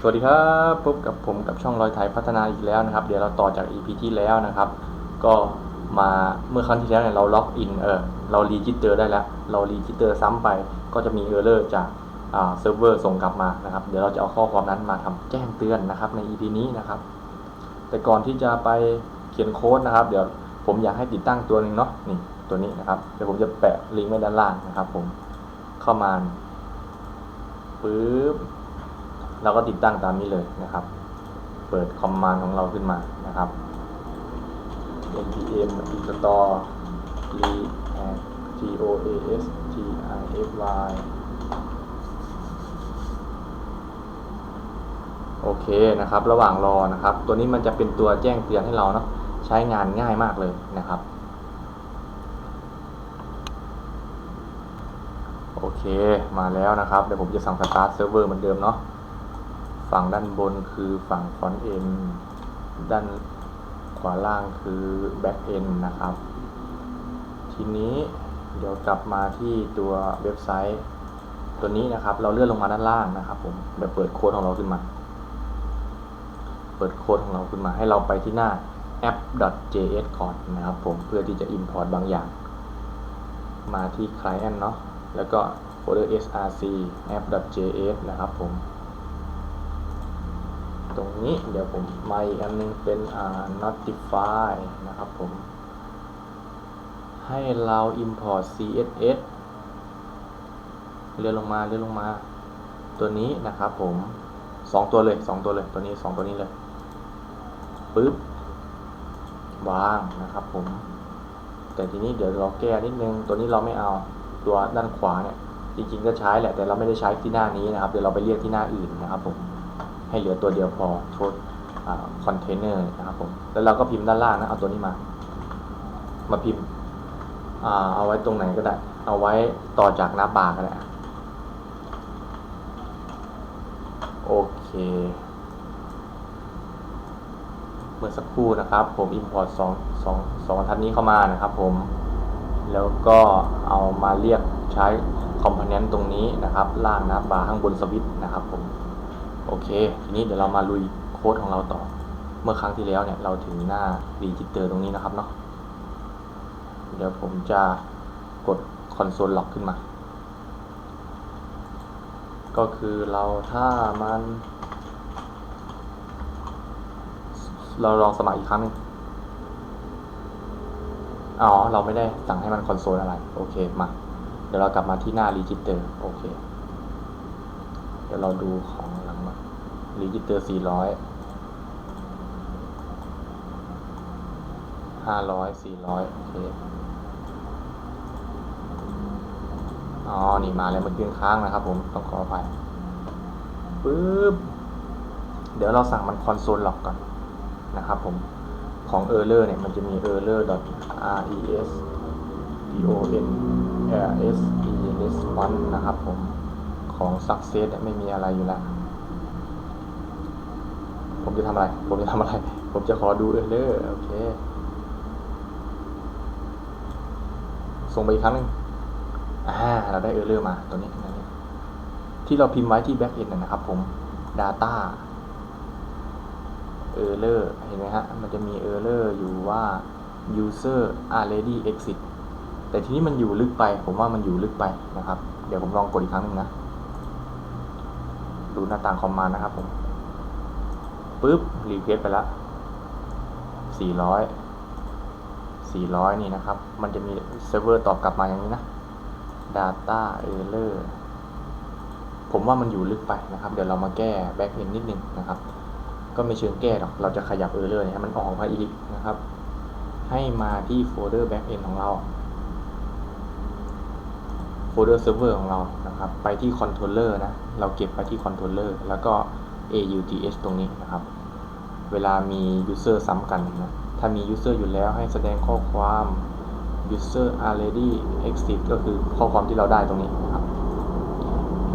สวัสดีครับพบกับผมกับช่องรอยไทยพัฒนาอีกแล้วนะครับ เดี๋ยวเราต่อจาก EP ที่แล้วนะครับ ก็มาเมื่อครั้งที่แล้วเนี่ยเราล็อกอินเออเรารีจิสเตอร์ได้แล้ว เรารีจิสเตอร์ซ้ำไปก็จะมีเออร์เลอร์จากเซิร์ฟเวอร์ส่งกลับมานะครับ เดี๋ยวเราจะเอาข้อความนั้นมาทำแจ้งเตือนนะครับใน EP นี้นะครับ แต่ก่อนที่จะไปเขียนโค้ดนะครับ เดี๋ยวผมอยากให้ติดตั้งตัวหนึ่งเนาะนี่ตัวนี้นะครับเดี๋ยวผมจะแปะลิงก์ไว้ด้านล่างนะครับ ผมเข้ามาปึ๊บ เราก็ติดตั้งตามนี้เลยนะครับ เปิดคอมมานด์ของเราขึ้นมานะครับ npm install react goas gify โอเคนะครับ ระหว่างรอนะครับ ตัวนี้มันจะเป็นตัวแจ้งเตือนให้เราเนาะใช้งานง่ายมากเลยนะครับโอเค มาแล้วนะครับ เดี๋ยวผมจะสั่งสตาร์ทเซิร์ฟเวอร์เหมือนเดิมเนาะ ฝั่งด้านบนคือฝั่งฟอนต์เอนด้านขวาล่างคือแบ็กเอนนะครับ ทีนี้เดี๋ยวกลับมาที่ตัวเว็บไซต์ ตัวนี้นะครับ เราเลื่อนลงมาด้านล่างนะครับผมเดี๋ยวเปิดโค้ดของเราขึ้นมา เปิดโค้ดของเราขึ้นมา ให้เราไปที่หน้า app.js ก่อนนะครับผมเพื่อที่จะ import บางอย่าง มาที่ client เนาะแล้วก็โฟลเดอร์ src app.js นะครับผม ตรงนี้ เดี๋ยวผมมาอีกอันนึงเป็นอ่า notify นะครับผม ให้เรา import css เลื่อนลงมาเลื่อนลงมา ตัวนี้นะครับผมสองตัวเลยสองตัวเลยตัวนี้สองตัวนี้เลยปึ๊บวางนะครับผม แต่ทีนี้เดี๋ยวเราแก้นิดนึง ตัวนี้เราไม่เอาตัวด้านขวาเนี่ยจริงๆก็ใช้แหละแต่เราไม่ได้ใช้ที่หน้านี้นะครับ เดี๋ยวเราไปเรียกที่หน้าอื่นนะครับผม ให้เหลือตัวเดียวพอโทษคอนเทนเนอร์นะครับผมแล้วเราก็พิมพ์ด้านล่างนะเอาตัวนี้มา มาพิมพ์อ่าเอาไว้ตรงไหนก็ได้ เอาไว้ต่อจากหน้าบาร์ก็ได้โอเคเมื่อสักครู่นะครับ ผม import สองสองสองบรรทัดนี้เข้ามานะครับผม แล้วก็เอามาเรียกใช้คอมโพเนนต์ตรงนี้นะครับ ล่างหน้าบาร์ข้างบนสวิตช์นะครับผม โอเค ทีนี้เดี๋ยวเรามาลุยโค้ดของเราต่อ เมื่อครั้งที่แล้วเนี่ยเราถึงหน้ารีจิสเตอร์ตรงนี้นะครับเนาะ เดี๋ยวผมจะกดคอนโซลล็อกขึ้นมา ก็คือเราถ้ามัน เราลองสมัครอีกครั้งนึงอ๋อ เราไม่ได้สั่งให้มันคอนโซลอะไร โอเค มา เดี๋ยวเรากลับมาที่หน้ารีจิสเตอร์ โอเค เดี๋ยวเราดูของ หลังมารีจิสเตอร์สี่ร้อยห้าร้อยสี่ร้อยโอเคอ๋อ นี่มาแล้วมันขึ้นค้างนะครับผม ต้องขออภัยปึ๊บ เดี๋ยวเราสั่งมันคอนโซลล็อกก่อนนะครับผม ของ error เนี่ย มันจะมี error res don rs response นะครับผม ของ success เนี่ยไม่มีอะไรอยู่แล้ว ผมจะทำอะไร ผมจะทำอะไร ผมจะขอดู error โอเค ส่งไปอีกครั้งหนึ่งอ่า เราได้ error มาตัวนี้ตัวนี้ที่เราพิมพ์ไว้ที่ backend นะนะครับผม data error เห็นไหมฮะ มันจะมี error อยู่ว่า user already exit แต่ทีนี้มันอยู่ลึกไป ผมว่ามันอยู่ลึกไปนะครับ เดี๋ยวผมลองกดอีกครั้งหนึ่งนะ ดูหน้าต่างคอมมานด์นะครับผม ปึ๊บรีเควสไปแล้ว400 400 นี่นะครับ มันจะมีเซิร์ฟเวอร์ตอบกลับมาอย่างนี้นะ data error ผมว่ามันอยู่ลึกไปนะครับ เดี๋ยวเรามาแก้ back end นิดนึงนะครับ ก็ไม่เชิงแก้หรอก เราจะขยับ error ให้มันออกมาอีกนะครับ ให้มาที่โฟลเดอร์ back end ของเราโฟลเดอร์เซิร์ฟเวอร์ของเรานะครับ ไปที่คอนโทรลเลอร์นะ เราเก็บไปที่คอนโทรลเลอร์แล้วก็ auth ตรงนี้นะครับ เวลามี user ซ้ำกันนะถ้ามี user อยู่แล้วให้แสดงข้อความ user already exit ก็คือข้อความที่เราได้ตรงนี้นะครับ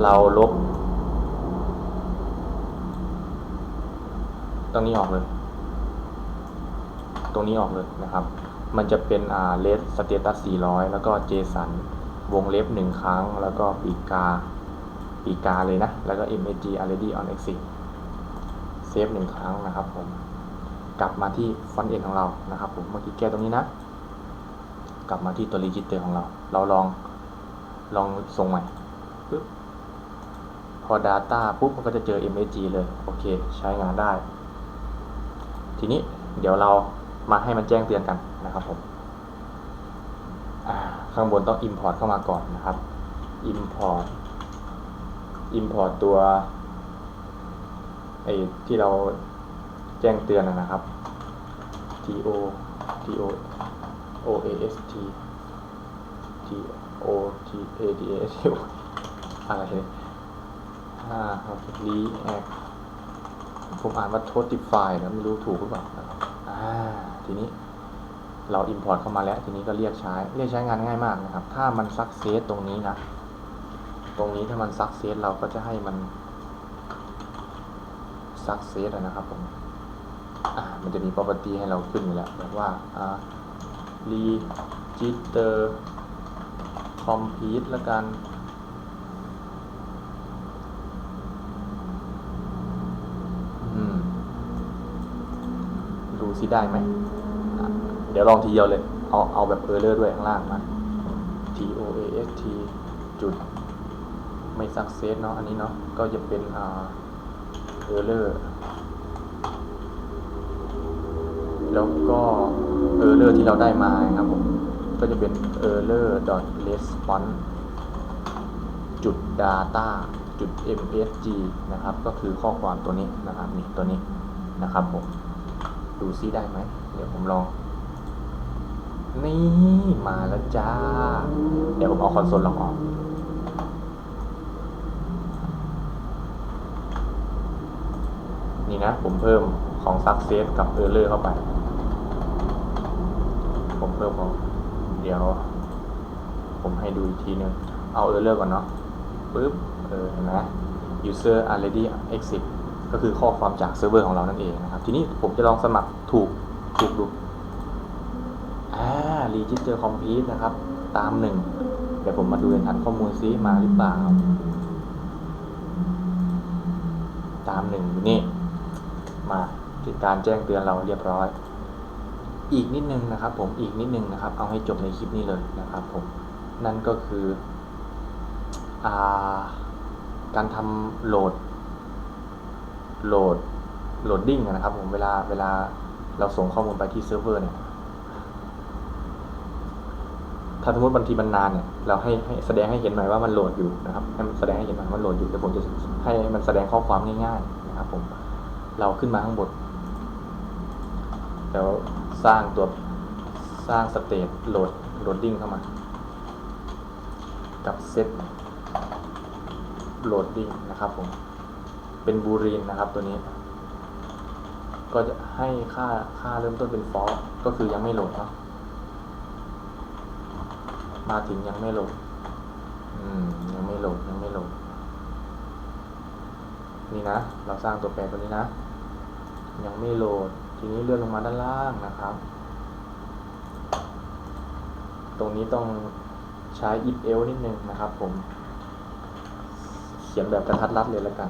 เราลบ ตรงนี้ออกเลย ตรงนี้ออกเลยนะครับ มันจะเป็นอ่า red status 400 แล้วก็ json วงเล็บหนึ่งครั้ง แล้วก็ปีกา ปีกาเลยนะ แล้วก็ msg already on exit เซฟหนึ่งครั้งนะครับผมกลับมาที่ฟอนต์เอ็นของเรานะครับผมเมื่อกี้แก้ตรงนี้นะ กลับมาที่ตัวรีจิสเตอร์ของเรา เราลองลองส่งใหม่ปึ๊บพอ Data ปุ๊บมันก็จะเจอ MSG เลย โอเคใช้งานได้ ทีนี้เดี๋ยวเรามาให้มันแจ้งเตือนกันนะครับผมข้างบนต้อง Import เข้ามาก่อนนะครับ Import Import ตัว ไอ้ที่เราแจ้งเตือนนะครับ to to o a s t t o t a d a s u อะไรเนี่ยอ่าครับ react ผมอ่านว่า totify นะไม่รู้ถูกหรือเปล่าอ่าทีนี้เรา import เข้ามาแล้ว ทีนี้ก็เรียกใช้ เรียกใช้งานง่ายมากนะครับ ถ้ามัน success ตรงนี้นะ ตรงนี้ถ้ามัน success เราก็จะให้มัน success นะครับผมมันจะมี property ให้เราขึ้นอยู่แล้วแบบว่า register complete ล้วกันดูซิได้ไหม เดี๋ยวลองทีเดียวเลย เอาเอาแบบเออร์เลอร์ด้วยข้างล่างมา t o a s t จุด ไม่ success เนาะ อันนี้เนาะ ก็จะเป็นอ่า ออร์เลอร์ แล้วก็เออร์เลอร์ที่เราได้มาครับผม ก็จะเป็น error response จุด data จุด msg นะครับ ก็คือข้อความตัวนี้นะครับนี่ตัวนี้นะครับผม ดูซิได้ไหม เดี๋ยวผมลอง นี่ มาแล้วจ้า เดี๋ยวผมเอาคอนโซลลองออก นะผมเพิ่มของ success กับ error เข้าไป ผมเพิ่มของเดี๋ยว ผมให้ดูอีกทีนึง เอา error ก่อนเนาะปึ๊บเออเห็นไหม user already exit ก็คือข้อความจากเซิร์ฟเวอร์ของเรานั่นเองนะครับ ทีนี้ผมจะลองสมัครถูกถูกดูอ่า register complete นะครับ ตามหนึ่งเดี๋ยวผมมาดูในฐานข้อมูลซิมาหรือเปล่า ตามหนึ่งนี่ มาติดการแจ้งเตือนเราเรียบร้อย อีกนิดนึงนะครับ ผมอีกนิดนึงนะครับ เอาให้จบในคลิปนี้เลยนะครับผมนั่นก็คืออาการทำโหลดโหลดโหลดดิ้งนะครับผมเวลาเวลาเราส่งข้อมูลไปที่เซิร์ฟเวอร์เนี่ยถ้าสมมติบางทีมันนานเนี่ยเราให้ให้แสดงให้เห็นหน่อยว่ามันโหลดอยู่นะครับให้มันแสดงให้เห็นหน่อยว่าโหลดอยู่แต่ผมจะให้มันแสดงข้อความง่ายๆนะครับผม เราขึ้นมาข้างบนแล้วสร้างตัวสร้างสเตตโหลดโหลดดิ้งเข้ามา กับเซตโหลดดิ้งนะครับผม เป็นบูรีนนะครับตัวนี้ ก็จะให้ค่าค่าเริ่มต้นเป็นฟอลก็คือยังไม่โหลดเนาะมาถึงยังไม่โหลด อืม ยังไม่โหลด ยังไม่โหลด นี่นะ เราสร้างตัวแปรตัวนี้นะ ยังไม่โหลด ทีนี้เลื่อนลงมาด้านล่างนะครับ ตรงนี้ต้องใช้ if else นิดนึงนะครับ ผม เขียนแบบกระทัดรัดเลยแล้วกัน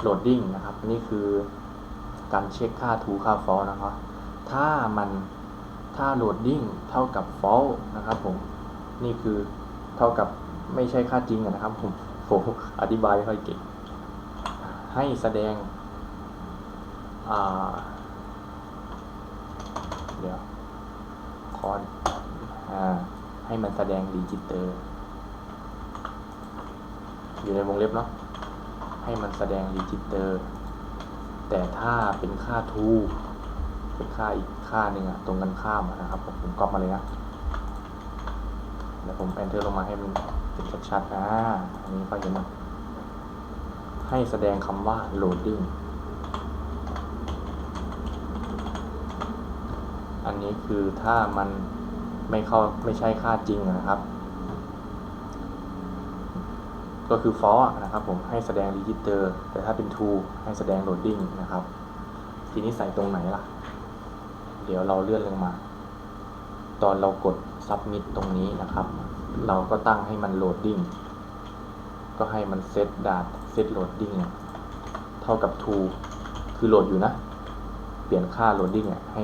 โหลดดิ้งนะครับ นี่คือการเช็คค่า true ค่า false นะครับ ถ้ามันถ้าโหลดดิ้งเท่ากับ false นะครับผม นี่คือเท่ากับไม่ใช่ค่าจริงนะครับผมผมอธิบายไม่ค่อยเก่งให้แสดง เดี๋ยวคอนอ่าให้มันแสดงรีจิเตอร์ อยู่ในวงเล็บเนาะให้มันแสดงรีจิเตอร์ แต่ถ้าเป็นค่าทูเป็นค่าอีกค่าหนึ่งอะตรงกันข้ามนะครับ ผมผมก๊อปมาเลยนะเดี๋ยวผม enter ลงมาให้มันเป็นชัดๆอ่าอันนี้ก็เห็นนะให้แสดงคำว่า loading อั นนี้คือถ้ามันไม่เข้าไม่ใช่ค่าจริงนะครับ ก็คือ false นะครับผมให้แสดง register แต่ถ้าเป็น true ให้แสดง loading นะครับ ทีนี้ใส่ตรงไหนล่ะ เดี๋ยวเราเลื่อนลงมา ตอนเรากด submit ตรงนี้นะครับ เราก็ตั้งให้มัน loading ก็ให้มัน set data set loading เท่ากับ to คือโหลดอยู่นะ เปลี่ยนค่า loading อะให้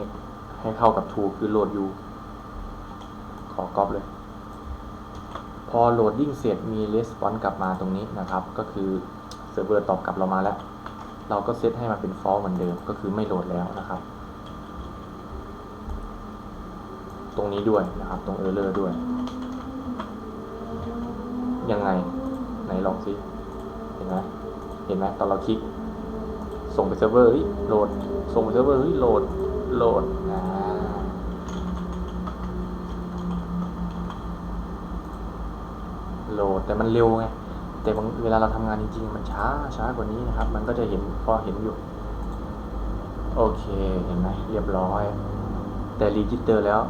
ให้เท่ากับ to คือโหลดอยู่ ขอก๊อปเลย พอโหลดดิ้งเสร็จมี response กลับมาตรงนี้นะครับ ก็คือเซิร์ฟเวอร์ตอบกลับเรามาแล้ว เราก็เซตให้มันเป็น false เหมือนเดิม ก็คือไม่โหลดแล้วนะครับ ตรงนี้ด้วยนะครับ ตรง error ด้วย ยังไง ไหนลองสิเห็นไหมเห็นไหมตอนเราคลิกส่งไปเซิร์ฟเวอร์เฮ้ยโหลด ส่งไปเซิร์ฟเวอร์เฮ้ยโหลด โหลดอ่า โหลด แต่มันเร็วไงแต่เวลาเราทำงานจริงๆมันช้าช้ากว่านี้นะครับ มันก็จะเห็นพอเห็นอยู่ โอเคเห็นไหมเรียบร้อย แต่รีจิสเตอร์แล้ว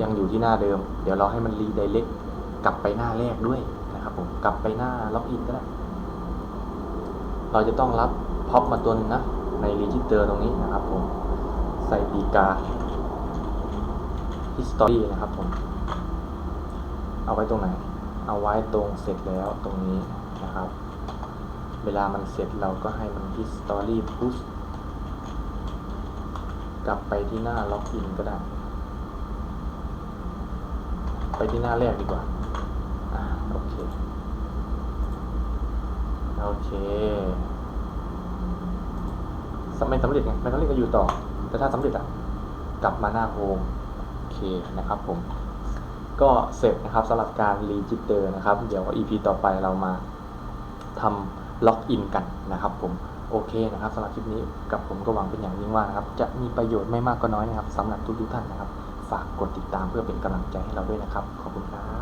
ยังอยู่ที่หน้าเดิม เดี๋ยวเราให้มันรีไดเ c กกลับไปหน้าแรกด้วยนะครับผมกลับไปหน้าล็อกอินก็ได้เราจะต้องรับพ็อปมาตัวนึงนะในรีจิสเตอร์ตรงนี้นะครับผมใส่ปีกา history นะครับผม เอาไว้ตรงไหน เอาไว้ตรงเสร็จแล้วตรงนี้นะครับ เวลามันเสร็จเราก็ให้มัน history push กลับไปที่หน้าล็อกอินก็ได้ ไปที่หน้าแรกดีกว่าอ่าโอเค โอเคสำไม่สำเร็จไงไม่สำเร็จก็อยู่ต่อ แต่ถ้าสำเร็จอะกลับมาหน้าโฮมโอเคนะครับผม ก็เสร็จนะครับสำหรับการรีจิสเตอร์นะครับ เดี๋ยว EP ต่อไปเรามาทำล็อกอินกันนะครับผมโอเคนะครับสำหรับคลิปนี้กับผมก็หวังเป็นอย่างยิ่งว่านะครับ จะมีประโยชน์ไม่มากก็น้อยนะครับสำหรับทุกๆท่านนะครับ ฝากกดติดตามเพื่อเป็นกำลังใจให้เราด้วยนะครับ ขอบคุณครับ